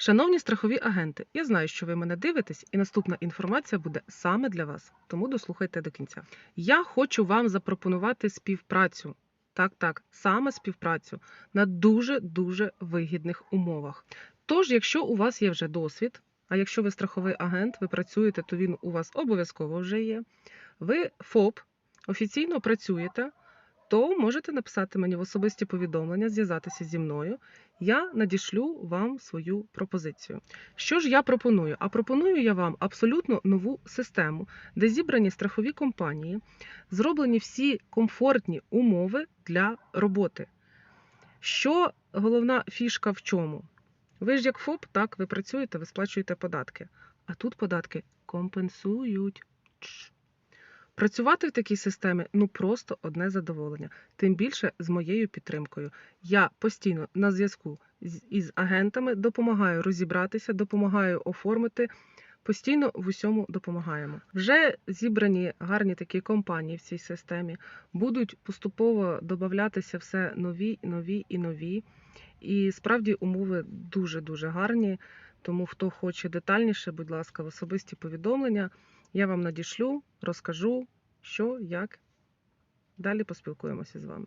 Шановні страхові агенти, я знаю, що ви мене дивитесь, і наступна інформація буде саме для вас, тому дослухайте до кінця. Я хочу вам запропонувати співпрацю. Так, так, саме співпрацю на дуже дуже вигідних умовах. Тож, якщо у вас є вже досвід, а якщо ви страховий агент, ви працюєте, то він у вас обов'язково вже є. Ви ФОП офіційно працюєте, то можете написати мені в особисті повідомлення, зв'язатися зі мною. Я надішлю вам свою пропозицію. Що ж я пропоную? А пропоную я вам абсолютно нову систему, де зібрані страхові компанії, зроблені всі комфортні умови для роботи. Що головна фішка в чому? Ви ж як ФОП, так, ви працюєте, ви сплачуєте податки. А тут податки компенсують. Працювати в такій системі ну просто одне задоволення. Тим більше з моєю підтримкою. Я постійно на зв'язку із агентами допомагаю розібратися, допомагаю оформити. Постійно в усьому допомагаємо. Вже зібрані гарні такі компанії в цій системі. Будуть поступово додатися все нові, нові і нові. І справді умови дуже дуже гарні. Тому хто хоче детальніше, будь ласка, в особисті повідомлення. Я вам надішлю, розкажу, що, як. Далі поспілкуємося з вами.